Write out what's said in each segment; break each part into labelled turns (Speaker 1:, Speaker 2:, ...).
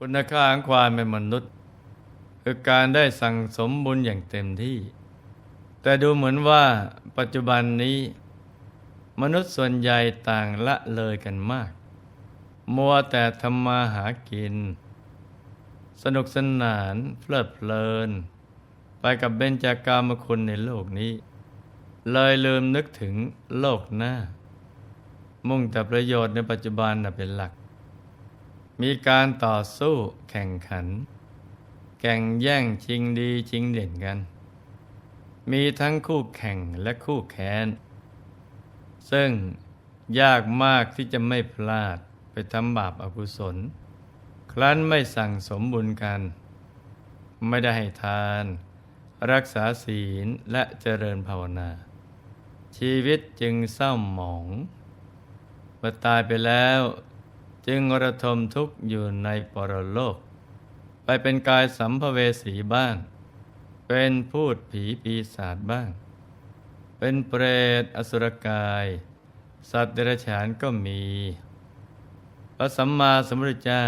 Speaker 1: คุณค่าของความเป็นมนุษย์ คือการได้สั่งสมบุญอย่างเต็มที่ แต่ดูเหมือนว่าปัจจุบันนี้ มนุษย์ส่วนใหญ่ต่างละเลยกันมาก มัวแต่ทำมาหากิน สนุกสนานเพลิดเพลิน ไปกับเบญจากามคุณในโลกนี้ เลยลืมนึกถึงโลกหน้า มุ่งแต่ประโยชน์ในปัจจุบันเป็นหลัก มีการต่อสู้แข่งขัน แข่งแย่งชิงดีชิงเด่นกัน มีทั้งคู่แข่งและคู่แค้น ซึ่งยากมากที่จะไม่พลาดไปทำบาปอากุศล ครั้นไม่สั่งสมบุญกัน ไม่ได้ให้ทาน รักษาศีลและเจริญภาวนา ชีวิตจึงเศร้าหมองเมื่อตายไปแล้ว จึงระทมทุกข์อยู่ในปรโลก ไปเป็นกายสัมภเวสีบ้าง เป็นพูดผีปีศาจบ้าง เป็นเปรตอสุรกาย สัตว์เดรัจฉานก็มี พระสัมมาสัมพุทธเจ้า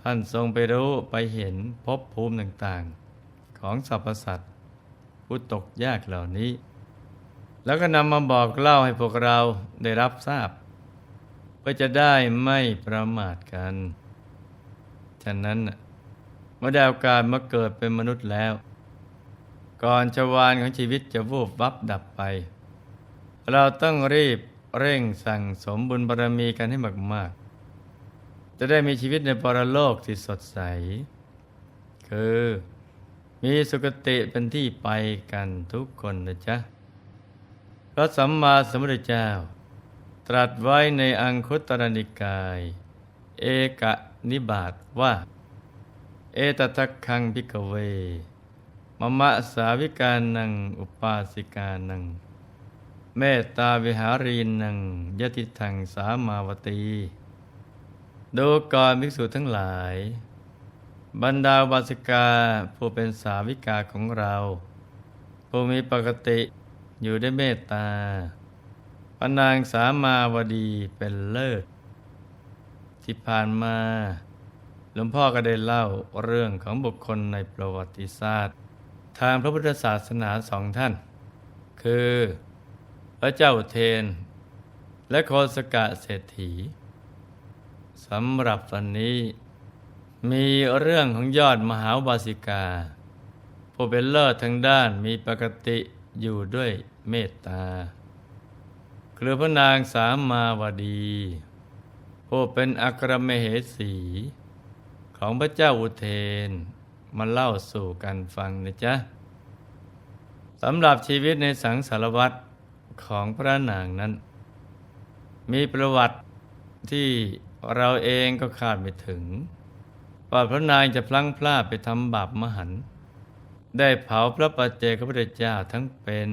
Speaker 1: ท่านทรงไปรู้ไปเห็นพบภูมิต่างๆ ของสรรพสัตว์ผู้ตกยากเหล่านี้ แล้วก็นำมาบอกเล่าให้พวกเราได้รับทราบ พื่อจะได้ไม่ประมาทกัน ฉะนั้นเมื่อด้โอกาสมาเกิดเป็นมนุษย์แล้ว ก่อนชวานของชีวิตจะวูบวับดับไป เราต้องรีบเร่งสั่งสมบุญบารมีกันให้มาก ๆ จะได้มีชีวิตในปรโลกที่สดใส คือมีสุคติเป็นที่ไปกันทุกคนนะจ๊ะ พระสัมมาสัมพุทธเจ้า ตรัสไว้ในอังคุตรนิกาย เอกนิบาตว่า เอตทัคคังพิกเว มมะสาวิกานัง อุปาสิกานัง เมตตาวิหารีนังยติทังสามาวตีดูก่อนภิกษุทั้งหลาย บรรดาบาสิกาผู้เป็นสาวิกาของเรา ผู้มีปกติอยู่ด้วยเมตตา ปนางสามาวดีเป็นเลิศที่ผ่านมาหลวงพ่อก็ได้เล่าเรื่องของบุคคลในประวัติศาสตร์ ทางพระพุทธศาสนาสองท่าน คือพระเจ้าเทน และโคสกะเศรษฐีสำหรับวันนี้ มีเรื่องของยอดมหาบาสิกา ผู้เป็นเลิศทางด้านมีปกติอยู่ด้วยเมตตา คือพระนางสามมาวดี ผู้เป็นอัครมเหสี ของพระเจ้าอุเทนมาเล่าสู่กันฟังนะจ๊ะสำหรับชีวิตในสังสารวัตรของพระนางนั้น มีประวัติที่เราเองก็คาดไม่ถึง ว่าพระนางจะพลั้งพลาดไปทำบาปมหันต์ได้เผาพระปัจเจกพระเจ้าทั้งเป็น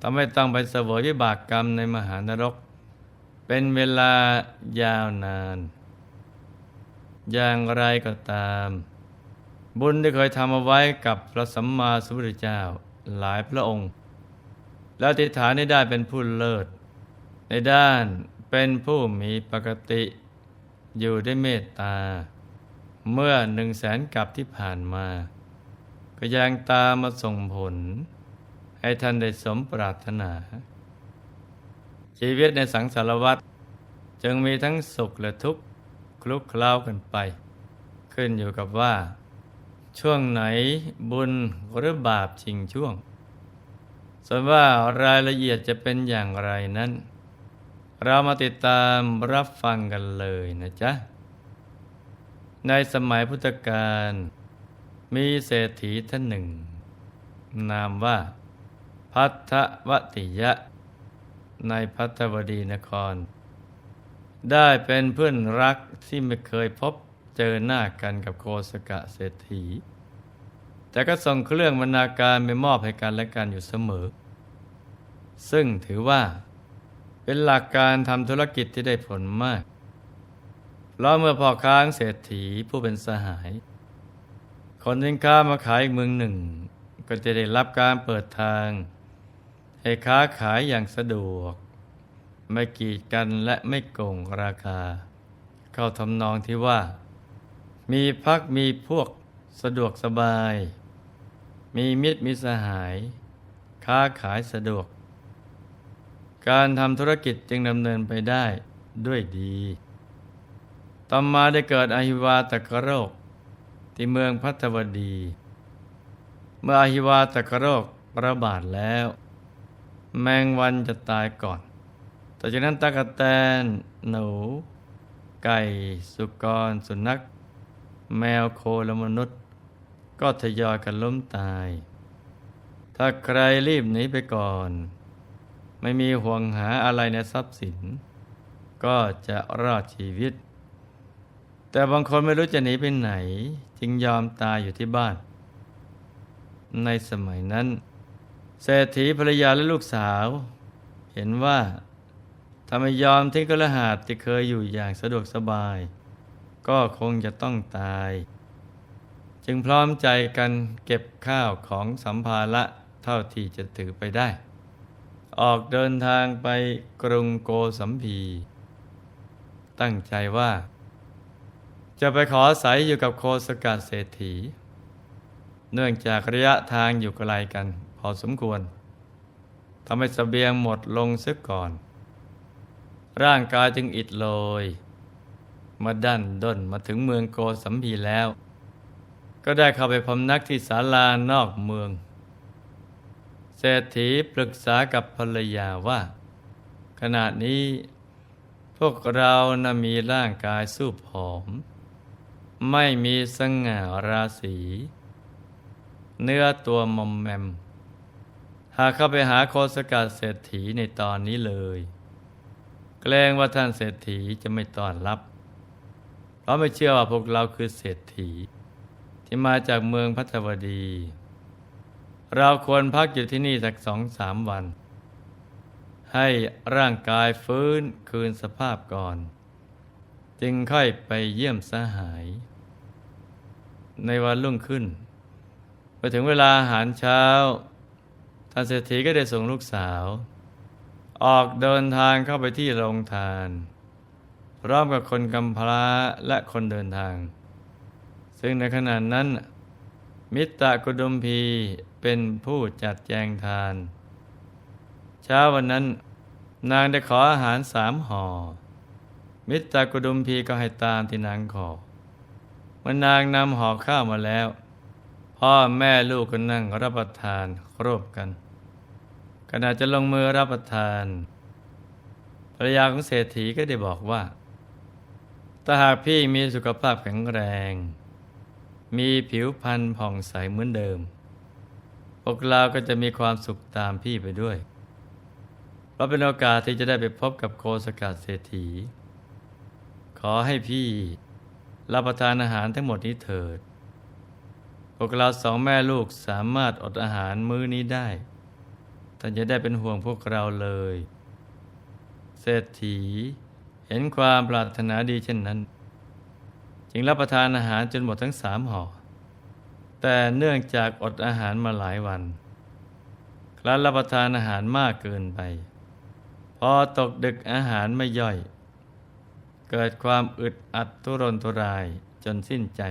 Speaker 1: ทำให้ต้องไปเสวยวิบากกรรมในมหานรก เป็นเวลายาวนาน อย่างไรก็ตาม บุญที่เคยทำเอาไว้กับพระสัมมาสัมพุทธเจ้าหลายพระองค์ แล้วติฐานได้ได้เป็นผู้เลิศ ในด้านเป็นผู้มีปกติ อยู่ด้วยเมตตา เมื่อหนึ่งแสนกับที่ผ่านมา ก็ยังตามมาส่งผล ให้ท่านได้สมปรารถนา ชีวิตในสังสารวัฏจึงมีทั้งสุขและทุกข์คลุกเคล้ากันไป ขึ้นอยู่กับว่า ช่วงไหนบุญหรือบาปชิงช่วง ส่วนว่ารายละเอียดจะเป็นอย่างไรนั้น เรามาติดตามรับฟังกันเลยนะจ๊ะ ในสมัยพุทธกาลมีเศรษฐีท่านหนึ่ง นามว่า พัทธวติยะ ในพัทวดีนคร ได้เป็นเพื่อนรักที่ไม่เคยพบเจอหน้ากันกับโคสกะเศรษฐี แต่ก็ส่งเครื่องบรรณาการไปมอบให้กันและกันอยู่เสมอ ซึ่งถือว่าเป็นหลักการทำธุรกิจที่ได้ผลมากเพราเมื่อพ่อค้างเศรษฐีผู้เป็นสหาย คนสินค้ามาขายอีกเมืองหนึ่ง ก็จะได้รับการเปิดทาง ให้ค้าขายอย่างสะดวก ไม่กีดกันและไม่โกงราคา เข้าทำนองที่ว่า มีพักมีพวกสะดวกสบาย มีมิตรมีสหาย ค้าขายสะดวก การทำธุรกิจจึงดำเนินไปได้ด้วยดีต่อมาได้เกิดอหิวาตกโรค ที่เมืองพัทวดี เมื่ออหิวาตกโรคระบาดแล้ว แมงวันจะตายก่อน ต่อจากนั้นตากแตน หนู ไก่ สุกร สุนัข แมวโคและมนุษย์ ก็ทยอยกันล้มตาย ถ้าใครรีบหนีไปก่อน ไม่มีห่วงหาอะไรในทรัพย์สิน ก็จะรอดชีวิต แต่บางคนไม่รู้จะหนีไปไหน จึงยอมตายอยู่ที่บ้าน ในสมัยนั้น เศรษฐีภรรยาและลูกสาว เห็นว่าถ้าไม่ยอมทิ้งกระหาดที่เคยอยู่อย่างสะดวกสบาย ก็คงจะต้องตาย จึงพร้อมใจกันเก็บข้าวของสัมภาระเท่าที่จะถือไปได้ ออกเดินทางไปกรุงโกสัมพี ตั้งใจว่า จะไปขออาศัยอยู่กับโคสกัดเศรษฐี เนื่องจากระยะทางอยู่ไกลกัน พอสมควรทำให้สเสบียงหมดลงเสียก่อน ร่างกายจึงอิดโรยมาดันด้นมาถึงเมืองโกสัมพีแล้ว ก็ได้เข้าไปพำนักที่ศาลานอกเมือง เศรษฐีปรึกษากับภรรยาว่า ขณะนี้พวกเรานะมีร่างกายสูบผอม ไม่มีสง่าราศี เนื้อตัวมอมแมมากเข้าไปหาโคสกัดเศรษฐีในตอนนี้เลย แกล้งว่าท่านเศรษฐีจะไม่ต้อนรับ เพราะไม่เชื่อว่าพวกเราคือเศรษฐี ที่มาจากเมืองพัทวดี เราควรพักอยู่ที่นี่สักสองสามวัน ให้ร่างกายฟื้นคืนสภาพก่อน จึงค่อยไปเยี่ยมสหาย ในวันรุ่งขึ้นพอถึงเวลาอาหารเช้า ท่านเศรษฐีก็ได้ส่งลูกสาว ออกเดินทางเข้าไปที่โรงทานพร้อมกับคนกำพร้าและคนเดินทาง ซึ่งในขณะนั้น มิตรกุดุมพีเป็นผู้จัดแจงทาน เช้าวันนั้น นางได้ขออาหารสามห่อ มิตรกุดุมพีก็ให้ตามที่นางขอเมื่อนางนำห่อข้าวมาแล้ว พ่อแม่ลูกก็นั่งรับประทานครบกันขณะจะลงมือรับประทานภรรยาของเศรษฐีก็ได้บอกว่าถ้าหากพี่มีสุขภาพแข็งแรง มีผิวพรรณผ่องใสเหมือนเดิม พวกเราก็จะมีความสุขตามพี่ไปด้วย เพราะเป็นโอกาสที่จะได้ไปพบกับโคสกัดเศรษฐี ขอให้พี่รับประทานอาหารทั้งหมดนี้เถิด พวกเราสองแม่ลูกสามารถอดอาหารมื้อนี้ได้ท่านจะได้เป็นห่วงพวกเราเลย เศรษฐี เห็นความปรารถนาดีเช่นนั้น จึงรับประทานอาหารจนหมดทั้งสามห่อ แต่เนื่องจากอดอาหารมาหลายวัน ครั้นรับประทานอาหารมากเกินไป พอตกดึกอาหารไม่ย่อย เกิดความอึดอัดทุรนทุรายจนสิ้นใจ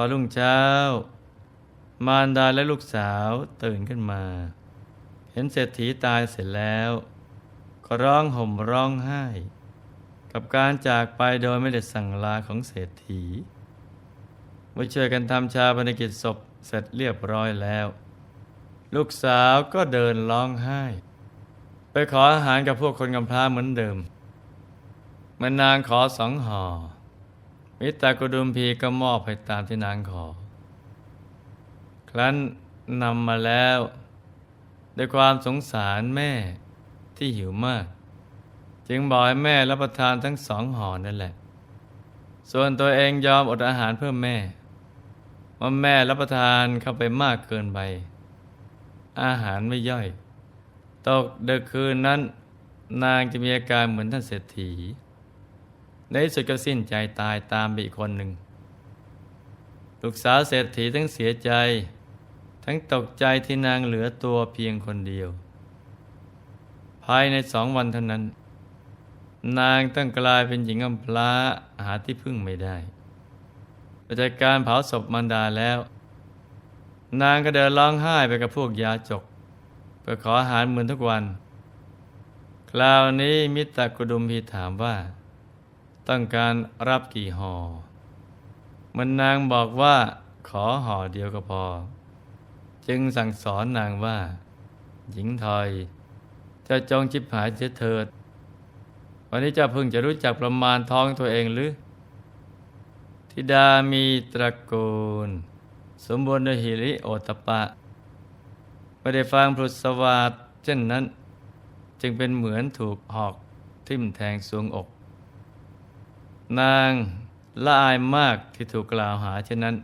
Speaker 1: อรุ่งเช้า มารดาและลูกสาวตื่นขึ้นมา เห็นเศรษฐีตายเสร็จแล้วก็ร้องห่มร้องไห้ กับการจากไปโดยไม่ได้สั่งลาของเศรษฐีเมื่อช่วยกันทำชาปนกิจศพเสร็จเรียบร้อยแล้ว ลูกสาวก็เดินร้องไห้ ไปขออาหารกับพวกคนกำพร้าเหมือนเดิมมันนางขอสองห่อ มิตรกุดุมพีก็มอบให้ตามที่นางขอ ครั้นนำมาแล้ว ด้วยความสงสารแม่ที่หิวมาก จึงบอกให้แม่รับประทานทั้งสองห่อนั่นแหละ ส่วนตัวเองยอมอดอาหารเพื่อแม่ว่าแม่รับประทานเข้าไปมากเกินไป อาหารไม่ย่อย ตกเดึกคืนนั้น นางจะมีอาการเหมือนท่านเศรษฐี ในที่สุดก็สิ้นใจตายตามไปอีกคนหนึ่งลูกสาวเศรษฐีทั้งเสียใจ ทั้งตกใจที่นางเหลือตัวเพียงคนเดียว ภายในสองวันเท่านั้น นางต้องกลายเป็นหญิงกำพร้าหาที่พึ่งไม่ได้ประจากการเผาศพมารดาแล้ว นางก็เดินร้องไห้ไปกับพวกยาจกเพื่อขออาหารเหมือนทุกวัน คราวนี้มิตรกุดุมพีถามว่า ต้องการรับกี่หอ่อมันนางบอกว่าขอห่อเดียวก็พอ จึงสั่งสอนนางว่า หญิงทอยจะจองจิบหายเสียเถิด วันนี้เจ้าเพิ่งจะรู้จักประมาณท้องตัวเองหรือธิดามีตระกูล สมบูรณ์ด้วยหิริโอตปะไม่ได้ฟังพลุสวาสเช่นนั้น จึงเป็นเหมือนถูกหอกทิ่มแทงสวงอก นางละอายมากที่ถูกกล่าวหาเช่นนั้น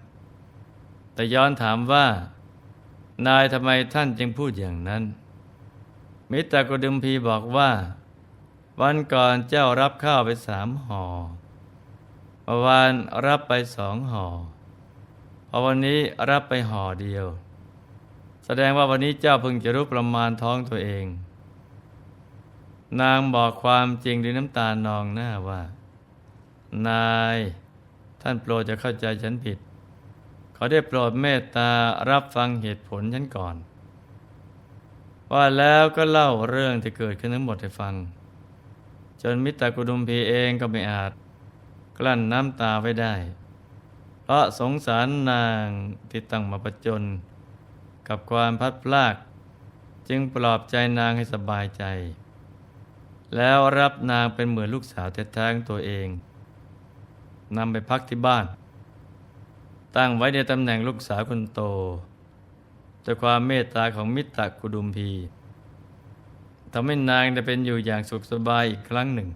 Speaker 1: แต่ย้อนถามว่า นายทำไมท่านจึงพูดอย่างนั้น มิตรกดุมพีบอกว่า วันก่อนเจ้ารับข้าวไปสามห่อเมื่อวานรับไปสองห่อพอวันนี้รับไปห่อเดียว แสดงว่าวันนี้เจ้าพิ่งจะรู้ประมาณท้องตัวเอง นางบอกความจริงด้วยน้ำตานองหน้าว่า นาย ท่านโปรดจะเข้าใจฉันผิด ขอได้โปรดเมตตารับฟังเหตุผลฉันก่อน ว่าแล้วก็เล่าเรื่องที่เกิดขึ้นทั้งหมดให้ฟัง จนมิตรกุดุมพีเองก็ไม่อาจ กลั้นน้ำตาไว้ได้ เพราะสงสารนางที่ตั้งมาประจน กับความพัดพลาก จึงปลอบใจนางให้สบายใจแล้วรับนางเป็นเหมือนลูกสาวแท้ๆของตัวเอง นำไปพักที่บ้าน ตั้งไว้ในตำแหน่งลูกสาวคนโตด้วยความเมตตาของมิตรกุดุมพีทำให้นางได้เป็นอยู่อย่างสุขสบายอีกครั้งหนึ่ง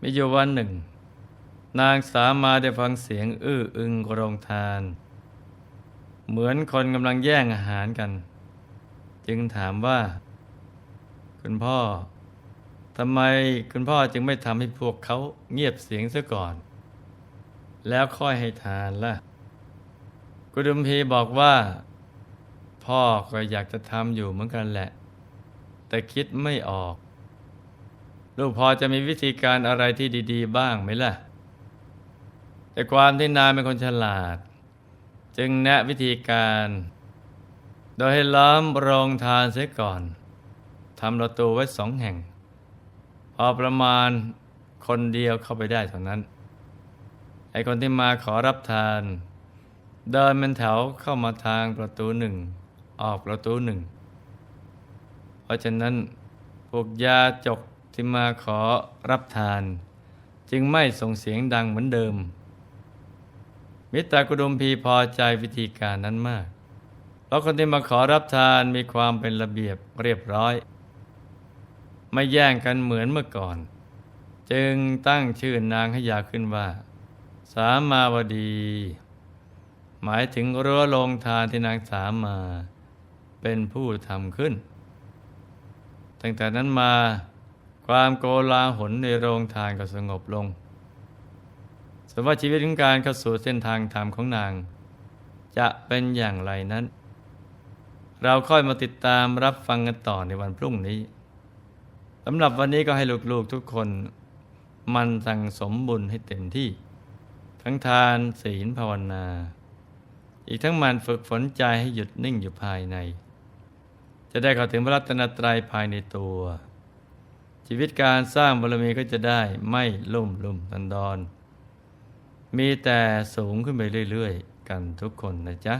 Speaker 1: มีอยู่วันหนึ่ง นางสามาได้ฟังเสียงอื้ออึงโรงทาน เหมือนคนกำลังแย่งอาหารกัน จึงถามว่า คุณพ่อทำไมคุณพ่อจึงไม่ทำให้พวกเขาเงียบเสียงซะก่อน แล้วค่อยให้ทานล่ะกุดุมพีบอกว่า พ่อก็อยากจะทำอยู่เหมือนกันแหละ แต่คิดไม่ออก ลูกพอจะมีวิธีการอะไรที่ดี ๆ บ้างไหมล่ะ แต่ความที่นายเป็นคนฉลาด จึงแนะวิธีการ โดยให้ล้อมโรงทานเสียก่อนทำประตูไว้สองแห่ง พอประมาณคนเดียวเข้าไปได้เท่านั้น อคนที่มาขอรับทาน เดินเป็นแถวเข้ามาทางประตูหนึ่ง ออกประตูหนึ่ง เพราะฉะนั้นพวกยาจกที่มาขอรับทาน จึงไม่ส่งเสียงดังเหมือนเดิม มิตรกุดุมพีพอใจวิธีการนั้นมาก เพราะคนที่มาขอรับทานมีความเป็นระเบียบเรียบร้อย ไม่แย่งกันเหมือนเมื่อก่อน จึงตั้งชื่อนางให้ยาขึ้นว่า สามาวดี หมายถึงรั้วโรงทานที่นางสามา เป็นผู้ทำขึ้น ตั้งแต่นั้นมาความโกลาหลในโรงทานก็สงบลงส่วนว่าชีวิตของการเข้าสู่เส้นทางธรรมของนาง จะเป็นอย่างไรนั้น เราค่อยมาติดตามรับฟังกันต่อในวันพรุ่งนี้สำหรับวันนี้ก็ให้ลูกๆทุกคน มันสั่งสมบุญให้เต็มที่ ทั้งทานศีลภาวนา อีกทั้งมันฝึกฝนใจให้หยุดนิ่งอยู่ภายใน จะได้เข้าถึงพระรัตนตรัยภายในตัว ชีวิตการสร้างบารมีก็จะได้ไม่ลุ่มลุ่มตันดอน มีแต่สูงขึ้นไปเรื่อย ๆ กันทุกคนนะจ๊ะ